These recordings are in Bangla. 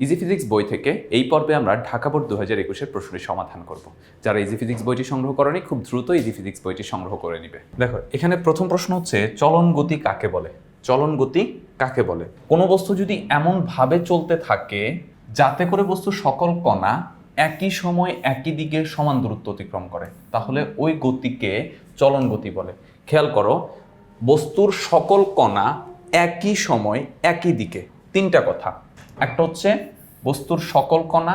ইজি ফিজিক্স বই থেকে এই পর্বে আমরা ঢাকা বোর্ড দু হাজার একুশের প্রশ্নের সমাধান করব। যারা ইজি ফিজিক্স বইটি সংগ্রহ করেনি, খুব দ্রুত ইজি ফিজিক্স বইটি সংগ্রহ করে নিবে। দেখো, এখানে প্রথম প্রশ্ন হচ্ছে, চলন গতি কাকে বলে? চলন গতি কাকে বলে? কোনো বস্তু যদি এমনভাবে চলতে থাকে, যাতে করে বস্তু সকল কণা একই সময় একই দিকে সমান দূরত্ব অতিক্রম করে, তাহলে ওই গতিকে চলন গতি বলে। খেয়াল করো, বস্তুর সকল কণা একই সময় একই দিকে। তিনটা কথা। একটা হচ্ছে বস্তুর সকল কণা,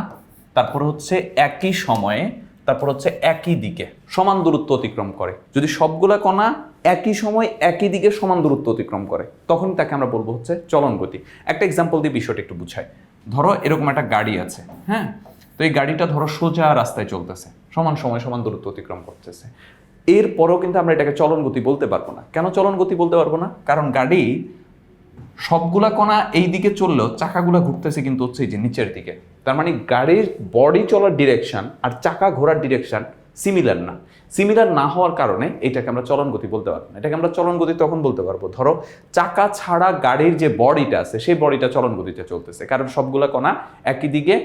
তারপর হচ্ছে একই সময়ে, তারপর হচ্ছে একই দিকে সমান দূরত্ব অতিক্রম করে। যদি সবগুলা কণা একই সময় একই দিকে সমান দূরত্ব অতিক্রম করে, তখন তাকে আমরা বলব হচ্ছে চলন গতি। একটা এক্সাম্পল দিয়ে বিষয়টা একটু বুঝাই। ধরো এরকম একটা গাড়ি আছে হ্যাঁ? তো এই গাড়িটা ধরো সোজা রাস্তায় চলতেছে, সমান সময় সমান দূরত্ব অতিক্রম করতেছে। এরপরেও কিন্তু আমরা এটাকে চলন গতি বলতে পারব না। কেন চলন গতি বলতে পারব না? কারণ গাড়ি সবগুলা কণা এই দিকে চললেও চাকাগুলা ঘুরতেছে কিন্তু হচ্ছে এই যে নিচের দিকে। তার মানে গাড়ির বডি চলার ডিরেকশন আর চাকা ঘোরার ডিরেকশন সিমিলার না। সিমিলার না হওয়ার কারণে এটাকে আমরা চলন গতি বলতে পারব না। এটাকে আমরা চলন গতি তখন বলতে পারব। ধরো, চাকা ছাড়া গাড়ির যে বডিটা আছে, সেই বডিটা চলন গতিতে চলতেছে। কারণ সবগুলা কণা একই দিকে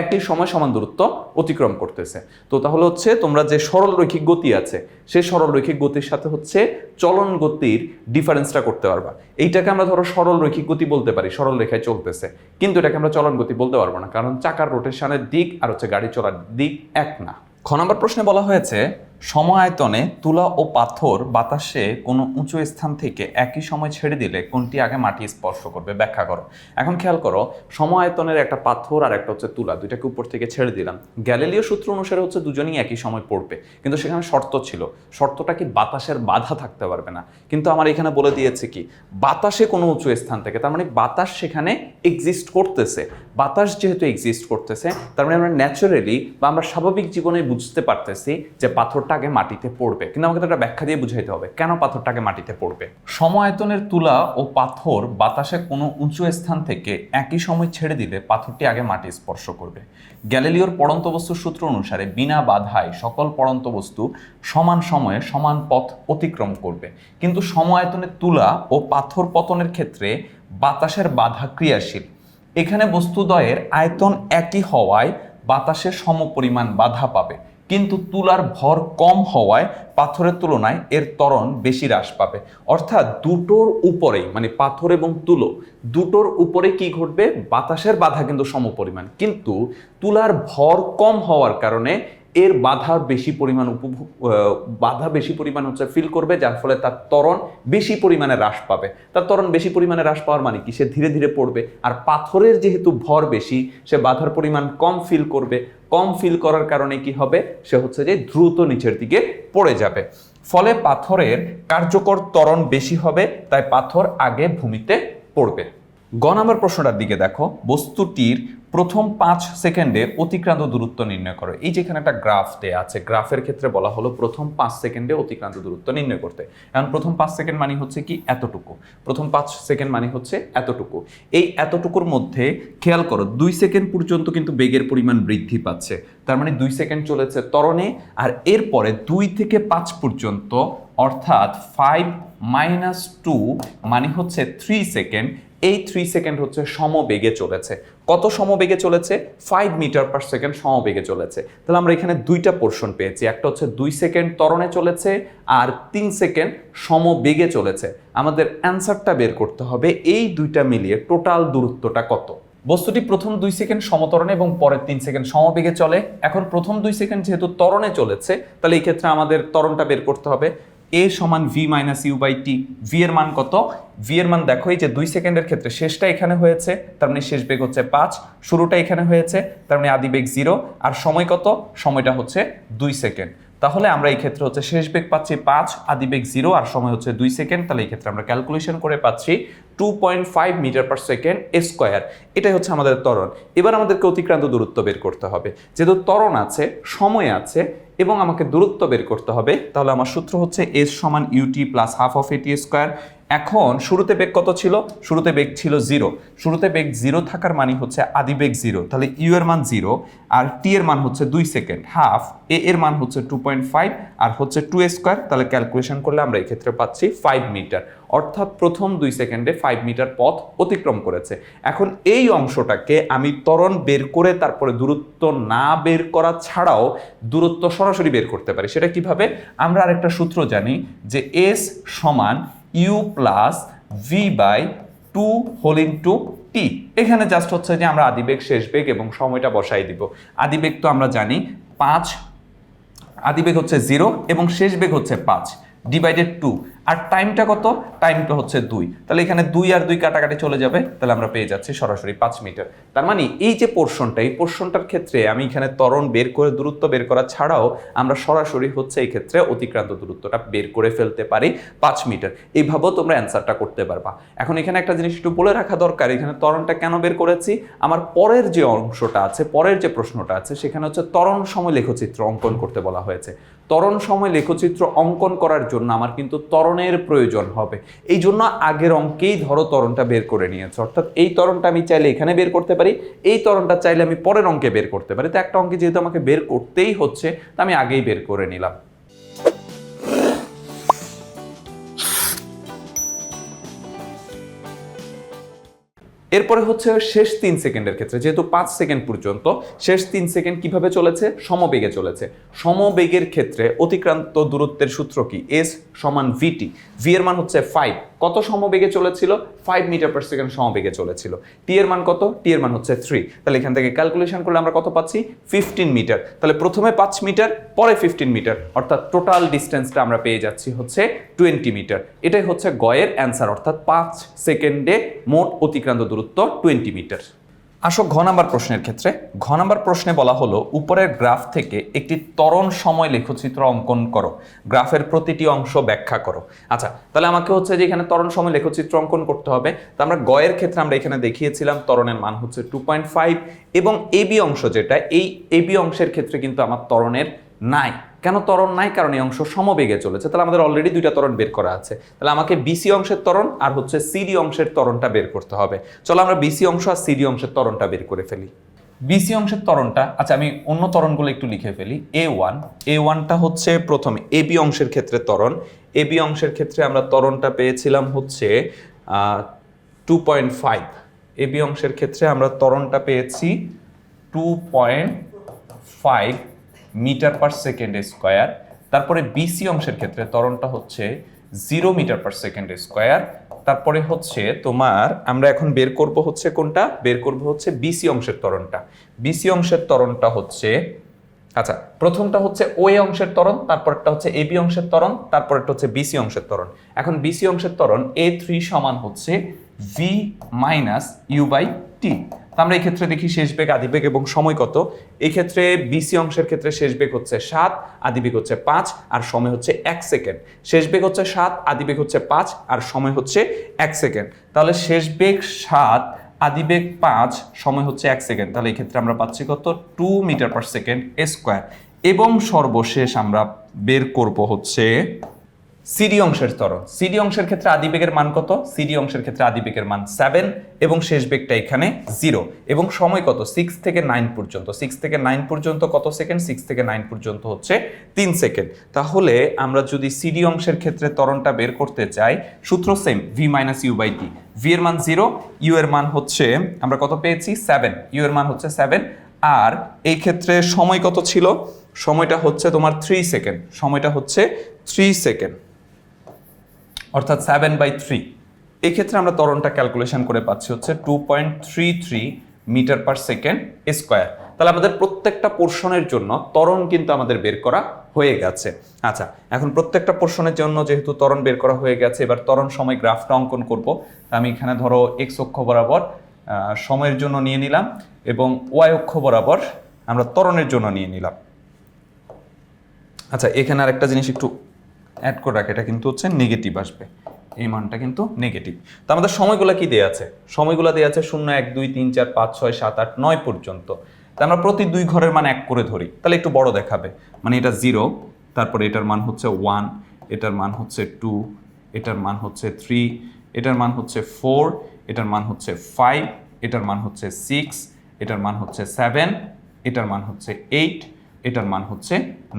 একই সময় সমান দূরত্ব অতিক্রম করতেছে। তো তাহলে হচ্ছে তোমরা যে সরল রৈখিক গতি আছে, সেই সরল রৈখিক গতির সাথে হচ্ছে চলন গতির ডিফারেন্সটা করতে পারবা। এইটাকে আমরা ধরো সরল রৈখিক গতি বলতে পারি, সরল রেখায় চলতেছে। কিন্তু এটাকে আমরা চলন গতি বলতে পারব না, কারণ চাকার রোটেশনের দিক আর হচ্ছে গাড়ি চলার দিক এক না। খ নম্বর প্রশ্নে বলা হয়েছে সমায়তনে তুলা ও পাথর বাতাসে কোনো উঁচু স্থান থেকে একই সময় ছেড়ে দিলে কোনটি আগে মাটি স্পর্শ করবে? ব্যাখ্যা করো। এখন খেয়াল করো সমায়তনের একটা পাথর আর একটা হচ্ছে তুলা, দুইটাকে উপর থেকে ছেড়ে দিলাম। গ্যালিলীয় সূত্র অনুসারে হচ্ছে দুজনেই একই সময় পড়বে। কিন্তু সেখানে শর্ত ছিল। শর্তটা কি বাতাসের বাধা থাকতে পারবে না? কিন্তু আমার এখানে বলে দিয়েছে কি, বাতাসে কোনো উঁচু স্থান থেকে, তার মানে বাতাস সেখানে এক্সিস্ট করতেছে। বাতাস যেহেতু এক্সিস্ট করতেছে, তার মানে আমরা ন্যাচারালি বা আমরা স্বাভাবিক জীবনে বুঝতে পারতেছি যে পাথরটা আগে মাটিতে পড়বে। কিন্তু আমাকে একটা ব্যাখ্যা দিয়ে বুঝাইতে হবে, কেন পাথরটাকে মাটিতে পড়বে? সমায়তনের তুলা ও পাথর বাতাসে কোনো উঁচু স্থান থেকে একই সময় ছেড়ে দিলে পাথরটি আগে মাটি স্পর্শ করবে। গ্যালিলিওর পড়ন্ত বস্তুর সূত্র অনুসারে বিনা বাধায় সকল পড়ন্ত বস্তু সমান সময়ে সমান পথ অতিক্রম করবে। কিন্তু সমায়তনের তুলা ও পাথর পতনের ক্ষেত্রে বাতাসের বাধা ক্রিয়াশীল। এখানে বস্তুদ্বয়ের আয়তন একই হওয়ায় বাতাসের সমপরিমাণ বাধা পাবে। কিন্তু তুলার ভর কম হওয়ায় পাথরের তুলনায় এর ত্বরণ বেশি হ্রাস পাবে। অর্থাৎ দুটোর উপরেই মানে পাথর এবং তুলো, দুটোর উপরে কি ঘটবে? বাতাসের বাধা কিন্তু সমপরিমাণ। কিন্তু তুলার ভর কম হওয়ার কারণে এর বাধা বেশি পরিমাণ উপভোগ বাধা বেশি পরিমাণ হচ্ছে ফিল করবে, যার ফলে তার ত্বরণ বেশি পরিমাণে হ্রাস পাবে। তার ত্বরণ বেশি পরিমাণে হ্রাস পাওয়ার মানে কি? সে ধীরে ধীরে পড়বে। আর পাথরের যেহেতু ভর বেশি, সে বাধার পরিমাণ কম ফিল করবে। কম ফিল করার কারণে কি হবে? সে হচ্ছে যে দ্রুত নিচের দিকে পড়ে যাবে। ফলে পাথরের কার্যকর ত্বরণ বেশি হবে, তাই পাথর আগে ভূমিতে পড়বে। গ নাম্বার প্রশ্নটার দিকে দেখো। বস্তুটির প্রথম পাঁচ সেকেন্ডে অতিক্রান্ত দূরত্ব নির্ণয় করো। এই যেখানে একটা গ্রাফ দেয়া আছে, গ্রাফের ক্ষেত্রে বলা হলো প্রথম পাঁচ সেকেন্ডে অতিক্রান্ত দূরত্ব নির্ণয় করতে। এখন প্রথম পাঁচ সেকেন্ড মানে হচ্ছে কি এতটুকু। প্রথম পাঁচ সেকেন্ড মানে হচ্ছে এতটুকু। এই এতটুকুর মধ্যে খেয়াল করো, দুই সেকেন্ড পর্যন্ত কিন্তু বেগের পরিমাণ বৃদ্ধি পাচ্ছে। তার মানে দুই সেকেন্ড চলেছে ত্বরণে, আর এরপরে দুই থেকে পাঁচ পর্যন্ত, অর্থাৎ ফাইভ মাইনাস টু মানে হচ্ছে থ্রি সেকেন্ড এই থ্রি সেকেন্ড হচ্ছে সমবেগে চলেছে। কত সমবেগে চলেছে? ফাইভ মিটার পার সেকেন্ড সমবেগে চলেছে। তাহলে আমরা এখানে দুইটা পোর্শন পেয়েছি। একটা হচ্ছে দুই সেকেন্ড ত্বরণে চলেছে আর তিন সেকেন্ড সমবেগে চলেছে। আমাদের অ্যান্সারটা বের করতে হবে, এই দুইটা মিলিয়ে টোটাল দূরত্বটা কত? বস্তুটি প্রথম দুই সেকেন্ড সমতরণে এবং পরের তিন সেকেন্ড সমবেগে চলে। এখন প্রথম দুই সেকেন্ড যেহেতু ত্বরণে চলেছে, তাহলে এই ক্ষেত্রে আমাদের তরণটা বের করতে হবে। এ সমান V minus U by T V এর মান কত? ভি এর মান দেখো, এই যে দুই সেকেন্ডের ক্ষেত্রে শেষটা এখানে হয়েছে, তার মানে শেষ বেগ হচ্ছে পাঁচ, শুরুটা এখানে হয়েছে, তার মানে আদি বেগ জিরো আর সময় কত? সময়টা হচ্ছে দুই সেকেন্ড। তাহলে আমরা এই ক্ষেত্রে হচ্ছে শেষ বেগ পাচ্ছি পাঁচ, আদি বেগ জিরো আর সময় হচ্ছে দুই সেকেন্ড, তাহলে এই ক্ষেত্রে আমরা ক্যালকুলেশন করে পাচ্ছি two point five metre per second square এটাই হচ্ছে আমাদের ত্বরণ। এবার আমাদেরকে অতিক্রান্ত দূরত্ব বের করতে হবে। যেহেতু ত্বরণ আছে, সময় আছে এবং আমাকে দূরত্ব বের করতে হবে। তাহলে আমার সূত্র হচ্ছে এস সমান U T plus half of A T square এখন শুরুতে বেগ কত ছিল? শুরুতে বেগ ছিল জিরো শুরুতে বেগ জিরো থাকার মানে হচ্ছে আদি বেগ জিরো তাহলে ইউ এর মান জিরো আর টি এর মান হচ্ছে দুই সেকেন্ড হাফ এ এর মান হচ্ছে টু পয়েন্ট ফাইভ আর হচ্ছে টু স্কোয়ার তাহলে ক্যালকুলেশন করলে আমরা এক্ষেত্রে পাচ্ছি ফাইভ মিটার অর্থাৎ প্রথম দুই সেকেন্ডে ফাইভ মিটার পথ অতিক্রম করেছে। এখন এই অংশটাকে আমি ত্বরণ বের করে তারপরে দূরত্ব না বের করা ছাড়াও দূরত্ব সরাসরি বের করতে পারি। সেটা কীভাবে? আমরা আরেকটা সূত্র জানি যে এস সমান U plus V by two whole to T এখানে জাস্ট হচ্ছে যে আমরা আদিবেগ শেষ বেগ এবং সময়টা বসাই দিব। আদিবেগ তো আমরা জানি পাঁচ, আদিবেগ হচ্ছে জিরো এবং শেষ বেগ হচ্ছে পাঁচ। ডিভাইডেড টু আর টাইমটা কত? টাইমটা হচ্ছে দুই। তাহলে এখানে দুই আর দুই কাটাকাটি চলে যাবে, তাহলে আমরা পেয়ে যাচ্ছি সরাসরি পাঁচ মিটার তার মানে এই যে পোর্শনটা এই পোর্শনটার ক্ষেত্রে আমি এখানে ত্বরণ বের করে, দূরত্ব বের করা ছাড়াও আমরা সরাসরি হচ্ছে এই ক্ষেত্রে অতিক্রান্ত দূরত্বটা বের করে ফেলতে পারি পাঁচ মিটার এইভাবেও তোমরা অ্যান্সারটা করতে পারবা। এখন এখানে একটা জিনিস একটু বলে রাখা দরকার, এখানে ত্বরণটা কেন বের করেছি? আমার পরের যে অংশটা আছে, পরের যে প্রশ্নটা আছে, সেখানে হচ্ছে ত্বরণ সময় লেখচিত্র অঙ্কন করতে বলা হয়েছে। ত্বরণ সময় লেখচিত্র অঙ্কন করার জন্য আমার কিন্তু ত্বরণের প্রয়োজন হবে। এই জন্য আগের অঙ্কেই ধরো ত্বরণটা বের করে নিয়েছে। অর্থাৎ এই ত্বরণটা আমি চাইলে এখানে বের করতে পারি, এই ত্বরণটা চাইলে আমি পরের অঙ্কে বের করতে পারি। তো একটা অঙ্কে যেহেতু আমাকে বের করতেই হচ্ছে, তা আমি আগেই বের করে নিলাম। এরপরে হচ্ছে শেষ তিন সেকেন্ডের ক্ষেত্রে, যেহেতু পাঁচ সেকেন্ড পর্যন্ত, শেষ তিন সেকেন্ড কীভাবে চলেছে? সমবেগে চলেছে। সমবেগের ক্ষেত্রে অতিক্রান্ত দূরত্বের সূত্র কি? এস সমান ভিটি ভি এর মান হচ্ছে ফাইভ কত সমবেগে চলেছিল? ফাইভ মিটার পার সেকেন্ড সমবেগে চলেছিল। টি এর মান কত? টি এর মান হচ্ছে থ্রি তাহলে এখান থেকে ক্যালকুলেশন করলে আমরা কত পাচ্ছি? Fifteen metre. তাহলে প্রথমে পাঁচ মিটার, পরে ফিফটিন মিটার। অর্থাৎ টোটাল ডিস্টেন্সটা আমরা পেয়ে যাচ্ছি হচ্ছে টোয়েন্টি মিটার। এটাই হচ্ছে গয়ের অ্যান্সার অর্থাৎ পাঁচ সেকেন্ডে মোট অতিক্রান্ত দূরত্ব টোয়েন্টি মিটার আসো ঘ নাম্বার প্রশ্নের ক্ষেত্রে। ঘ নাম্বার প্রশ্নে বলা হলো, উপরের গ্রাফ থেকে একটি তরণ সময় লেখচিত্র অঙ্কন করো। গ্রাফের প্রতিটি অংশ ব্যাখ্যা করো। আচ্ছা তাহলে আমাকে হচ্ছে যে এখানে তরণ সময় লেখচিত্র অঙ্কন করতে হবে। তো আমরা গয়ের ক্ষেত্রে আমরা এখানে দেখিয়েছিলাম তরণের মান হচ্ছে টু পয়েন্ট ফাইভ এবং এবি অংশ যেটা, এই এবি অংশের ক্ষেত্রে কিন্তু আমার তরণের নাই। কেন ত্বরণ নাই? কারণ এই অংশ সমবেগে চলেছে। তাহলে আমাদের অলরেডি দুইটা ত্বরণ বের করা আছে। তাহলে আমাকে বিসি অংশের ত্বরণ আর হচ্ছে সিডি অংশের ত্বরণটা বের করতে হবে। চলো আমরা বিসি অংশ আর সিডি অংশের ত্বরণটা বের করে ফেলি। বিসি অংশের ত্বরণটা আচ্ছা আমি অন্য ত্বরণগুলো একটু লিখে ফেলি। এ ওয়ান এ ওয়ানটা হচ্ছে প্রথমে এবি অংশের ক্ষেত্রে ত্বরণ। এবি অংশের ক্ষেত্রে আমরা ত্বরণটা পেয়েছিলাম হচ্ছে টু পয়েন্ট ফাইভ এবি অংশের ক্ষেত্রে আমরা ত্বরণটা পেয়েছি two point five metre per second square. তারপরে বিসি অংশের ক্ষেত্রে ত্বরণটা হচ্ছে zero metre per second square. তারপরে হচ্ছে তোমার, আমরা এখন বের করব হচ্ছে কোনটা? বের করব হচ্ছে বিসি অংশের ত্বরণটা। বিসি অংশের ত্বরণটা হচ্ছে আচ্ছা প্রথমটা হচ্ছে ও এ অংশের ত্বরণ, তারপরটা হচ্ছে এ বি অংশের ত্বরণ, তারপরটা হচ্ছে বিসি অংশের ত্বরণ। এখন বিসি অংশের ত্বরণ এ থ্রি সমান হচ্ছে V minus U by T তা আমরা এই ক্ষেত্রে দেখি শেষ বেগ আদিবেগ এবং সময় কত। এই ক্ষেত্রে বিসি অংশের ক্ষেত্রে শেষ বেগ হচ্ছে সাত আদিবেগ হচ্ছে পাঁচ, আর সময় হচ্ছে এক সেকেন্ড। শেষ বেগ হচ্ছে সাত আদিবেগ হচ্ছে পাঁচ, আর সময় হচ্ছে এক সেকেন্ড। তাহলে শেষ বেগ সাত আদিবেগ পাঁচ, সময় হচ্ছে এক সেকেন্ড। তাহলে এই ক্ষেত্রে আমরা পাচ্ছি কত? Two metre per second square এবং সর্বশেষ আমরা বের করব হচ্ছে সিডি অংশের ত্বরণ সিডি অংশের ক্ষেত্রে আদিবেগের মান কত? সিডি অংশের ক্ষেত্রে আদিবেগের মান সেভেন এবং শেষ বেগটা এখানে জিরো এবং সময় কত? সিক্স থেকে নাইন পর্যন্ত। সিক্স থেকে নাইন পর্যন্ত কত সেকেন্ড সিক্স থেকে নাইন পর্যন্ত হচ্ছে তিন সেকেন্ড তাহলে আমরা যদি সিডি অংশের ক্ষেত্রে ত্বরণটা বের করতে চাই, সূত্র same V minus U by T V এর মান জিরো ইউ এর মান হচ্ছে, আমরা কত পেয়েছি? সেভেন ইউ এর মান হচ্ছে সেভেন আর এই ক্ষেত্রে সময় কত ছিল? সময়টা হচ্ছে তোমার থ্রি সেকেন্ড সময়টা হচ্ছে থ্রি সেকেন্ড অর্থাৎ সেভেন বাই থ্রি এক্ষেত্রে আমরা ত্বরণটা ক্যালকুলেশন করে পাচ্ছি হচ্ছে two point three three metre per second square তাহলে আমাদের প্রত্যেকটা পোর্শনের জন্য ত্বরণ কিন্তু আমাদের বের করা হয়ে গেছে। আচ্ছা এখন প্রত্যেকটা পোর্শনের জন্য যেহেতু ত্বরণ বের করা হয়ে গেছে, এবার ত্বরণ সময় গ্রাফটা অঙ্কন করব। আমি এখানে ধরো এক্স অক্ষ বরাবর সময়ের জন্য নিয়ে নিলাম এবং ওয়াই অক্ষ বরাবর আমরা ত্বরণের জন্য নিয়ে নিলাম। আচ্ছা এখানে আর একটা জিনিস একটু অ্যাড করে রাখে, এটা কিন্তু হচ্ছে নেগেটিভ আসবে। এই মানটা কিন্তু নেগেটিভ তো আমাদের সময়গুলো কি দেওয়া আছে? সময়গুলো দেওয়া আছে শূন্য, এক, দুই, তিন, চার, পাঁচ, ছয়, সাত, আট, নয় পর্যন্ত। তা আমরা প্রতি দুই ঘরের মান এক করে ধরি। তাহলে একটু বড় দেখাবে। মানে এটা জিরো তারপরে এটার মান হচ্ছে ওয়ান এটার মান হচ্ছে টু এটার মান হচ্ছে থ্রি এটার মান হচ্ছে ফোর এটার মান হচ্ছে ফাইভ এটার মান হচ্ছে সিক্স এটার মান হচ্ছে সেভেন এটার মান হচ্ছে এইট এটার মান হচ্ছে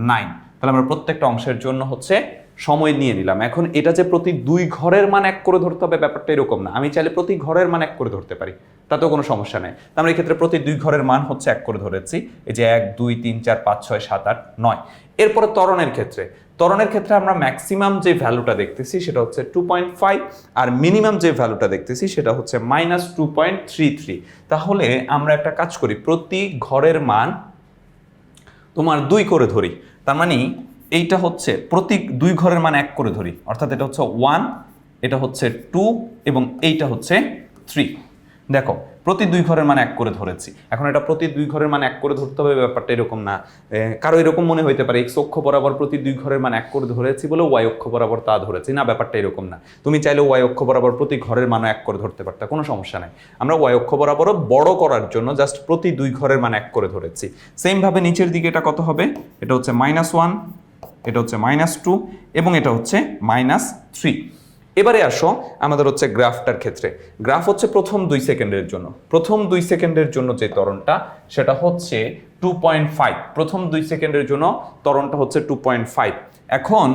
নাইন তাহলে আমরা প্রত্যেকটা অংশের জন্য হচ্ছে সময় নিয়ে নিলাম। এখন এটা যে প্রতি দুই ঘরের মান এক করে ধরতে হবে ব্যাপারটা এরকম না। আমি চাইলে প্রতি ঘরের মান এক করে ধরতে পারি। তাতেও কোনো সমস্যা নেই। আমরা এই ক্ষেত্রে প্রতি দুই ঘরের মান হচ্ছে এক করে ধরেছি। এই যে এক, দুই, তিন, চার, পাঁচ, ছয়, সাত, আট, নয়। এরপরে ত্বরণের ক্ষেত্রে। ত্বরণের ক্ষেত্রে আমরা ম্যাক্সিমাম যে ভ্যালুটা দেখতেছি সেটা হচ্ছে টু পয়েন্ট ফাইভ আর মিনিমাম যে ভ্যালুটা দেখতেছি সেটা হচ্ছে minus two point three three তাহলে আমরা একটা কাজ করি। প্রতি ঘরের মান তোমার দুই করে ধরি। তার মানে এইটা হচ্ছে প্রতি দুই ঘরের মান এক করে ধরি। অর্থাৎ এটা হচ্ছে ওয়ান এটা হচ্ছে টু এবং এইটা হচ্ছে থ্রি দেখো, প্রতি দুই ঘরের মান এক করে ধরেছি। এখন এটা প্রতি দুই ঘরের মান এক করে ধরতে হবে, ব্যাপারটা এরকম না। কারও এরকম মনে হইতে পারে এক্স অক্ষ বরাবর প্রতি দুই ঘরের মান এক করে ধরেছি বলে ওয়াই অক্ষ বরাবর তা ধরেছি। না, ব্যাপারটা এরকম না। তুমি চাইলে ওয়াই অক্ষ বরাবর প্রতি ঘরের মান এক করে ধরতে পারতে, কোনো সমস্যা নাই। আমরা ওয়াই অক্ষ বরাবরও বড় করার জন্য জাস্ট প্রতি দুই ঘরের মান এক করে ধরেছি। সেমভাবে নিচের দিকে এটা কত হবে? এটা হচ্ছে মাইনাস ওয়ান এটা হচ্ছে মাইনাস টু এবং এটা হচ্ছে মাইনাস থ্রি এবারে আসো আমাদের হচ্ছে গ্রাফটার ক্ষেত্রে। গ্রাফ হচ্ছে প্রথম দুই সেকেন্ডের জন্য। প্রথম দুই সেকেন্ডের জন্য যে তরণটা সেটা হচ্ছে টু পয়েন্ট ফাইভ প্রথম দুই সেকেন্ডের জন্য তরণটা হচ্ছে টু পয়েন্ট ফাইভ এখন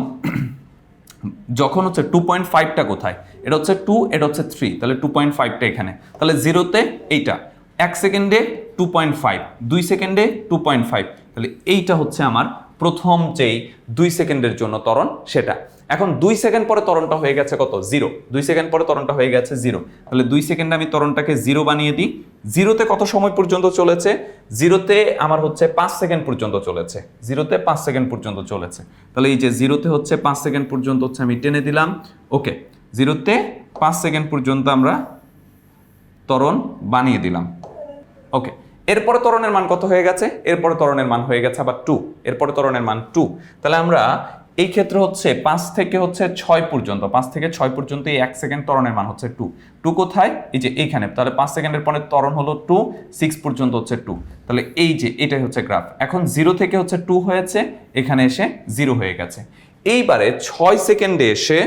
যখন হচ্ছে টু পয়েন্ট ফাইভটা কোথায়? এটা হচ্ছে টু এটা হচ্ছে থ্রি তাহলে টু পয়েন্ট ফাইভটা এখানে। তাহলে জিরোতে এইটা। এক সেকেন্ডে টু পয়েন্ট ফাইভ দুই সেকেন্ডে টু পয়েন্ট ফাইভ তাহলে এইটা হচ্ছে আমার প্রথম যেই দুই সেকেন্ডের জন্য ত্বরণ সেটা। এখন দুই সেকেন্ড পরে ত্বরণটা হয়ে গেছে কত? জিরো। দুই সেকেন্ড পরে ত্বরণটা হয়ে গেছে জিরো। তাহলে দুই সেকেন্ডে আমি ত্বরণটাকে জিরো বানিয়ে দিই। জিরোতে কত সময় পর্যন্ত চলেছে? জিরোতে আমার হচ্ছে পাঁচ সেকেন্ড পর্যন্ত চলেছে। জিরোতে পাঁচ সেকেন্ড পর্যন্ত চলেছে। তাহলে এই যে জিরোতে হচ্ছে পাঁচ সেকেন্ড পর্যন্ত হচ্ছে আমি টেনে দিলাম। ওকে। জিরোতে পাঁচ সেকেন্ড পর্যন্ত আমরা ত্বরণ বানিয়ে দিলাম। ওকে। এরপরে তরণের মান কত হয়ে গেছে? এরপরে তরণের মান হয়ে গেছে আবার টু এরপরে তরণের মান টু তাহলে আমরা এই ক্ষেত্রে হচ্ছে পাঁচ থেকে হচ্ছে ছয় পর্যন্ত, পাঁচ থেকে ছয় পর্যন্ত এই এক সেকেন্ড তরণের মান হচ্ছে টু টু কোথায়? এই যে এইখানে। তাহলে পাঁচ সেকেন্ডের পরে তরণ হলো টু সিক্স পর্যন্ত হচ্ছে টু তাহলে এই যে এটাই হচ্ছে গ্রাফ এখন জিরো থেকে হচ্ছে টু হয়েছে, এখানে এসে জিরো হয়ে গেছে। এইবারে ছয় সেকেন্ডে এসে,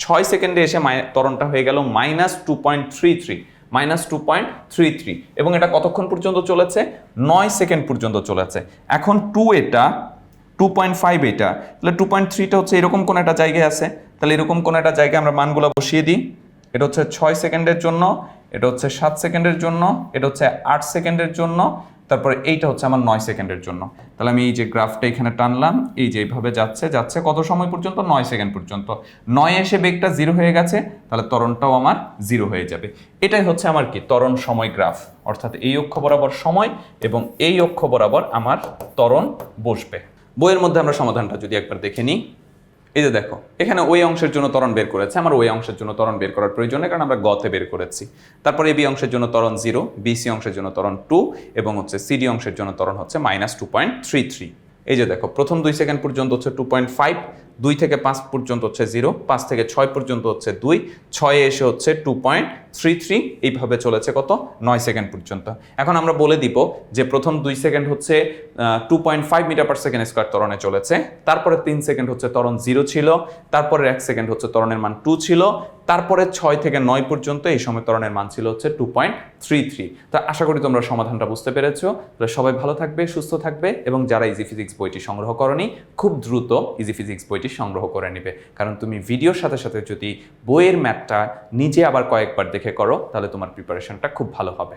ছয় সেকেন্ডে এসে ত্বরণটা হয়ে গেল minus two point three three minus two point three three. এবং এটা কতক্ষণ পর্যন্ত চলেছে? নয় সেকেন্ড পর্যন্ত চলেছে। এখন টু এটা, টু পয়েন্ট ফাইভ এটা, তাহলে টু পয়েন্ট থ্রিটা হচ্ছে এরকম কোনো একটা জায়গায় আছে? তাহলে এরকম কোনো একটা জায়গায় আমরা মানগুলো বসিয়ে দিই। এটা হচ্ছে ছয় সেকেন্ডের জন্য, এটা হচ্ছে সাত সেকেন্ডের জন্য, এটা হচ্ছে আট সেকেন্ডের জন্য তারপরে এইটা হচ্ছে আমার নয় সেকেন্ডের জন্য। তাহলে আমি এই যে গ্রাফটা এখানে টানলাম, এই যে এইভাবে যাচ্ছে যাচ্ছে কত সময় পর্যন্ত? নয় সেকেন্ড পর্যন্ত। নয় এসে বেগটা জিরো হয়ে গেছে, তাহলে তরণটাও আমার জিরো হয়ে যাবে। এটাই হচ্ছে আমার কি? তরণ সময় গ্রাফ। অর্থাৎ এই অক্ষ বরাবর সময় এবং এই অক্ষ বরাবর আমার তরণ বসবে। বইয়ের মধ্যে আমরা সমাধানটা যদি একবার দেখে নিই। এই যে দেখো, এখানে ওই অংশের জন্য তরণ বের করেছে, আমার ওই অংশের জন্য তরণ বের করার প্রয়োজন নেই, কারণ আমরা গতে বের করেছি। তারপরে এবি অংশের জন্য তরণ জিরো বিসি অংশের জন্য তরণ টু, এবং হচ্ছে সিডি অংশের জন্য তরণ হচ্ছে minus two point three three. এই যে দেখো, প্রথম দুই সেকেন্ড পর্যন্ত হচ্ছে টু পয়েন্ট ফাইভ দুই থেকে পাঁচ পর্যন্ত হচ্ছে জিরো, পাঁচ থেকে ছয় পর্যন্ত হচ্ছে দুই, ছয়ে এসে হচ্ছে টু পয়েন্ট থ্রি থ্রি এইভাবে চলেছে কত? নয় সেকেন্ড পর্যন্ত। এখন আমরা বলে দিব যে প্রথম দুই সেকেন্ড হচ্ছে two point five metre per second square তরণে চলেছে। তারপরে তিন সেকেন্ড হচ্ছে তরণ জিরো ছিল। তারপরে এক সেকেন্ড হচ্ছে তরণের মান টু ছিল। তারপরে ছয় থেকে নয় পর্যন্ত এই সমীকরণের মান ছিল হচ্ছে টু পয়েন্ট থ্রি থ্রি তা আশা করি তোমরা সমাধানটা বুঝতে পেরেছ। তাহলে সবাই ভালো থাকবে, সুস্থ থাকবে এবং যারা ইজি ফিজিক্স বইটি সংগ্রহ করনি, খুব দ্রুত ইজি ফিজিক্স বইটি সংগ্রহ করে নেবে। কারণ তুমি ভিডিওর সাথে সাথে যদি বইয়ের ম্যাপটা নিজে আবার কয়েকবার দেখে করো, তাহলে তোমার প্রিপারেশনটা খুব ভালো হবে।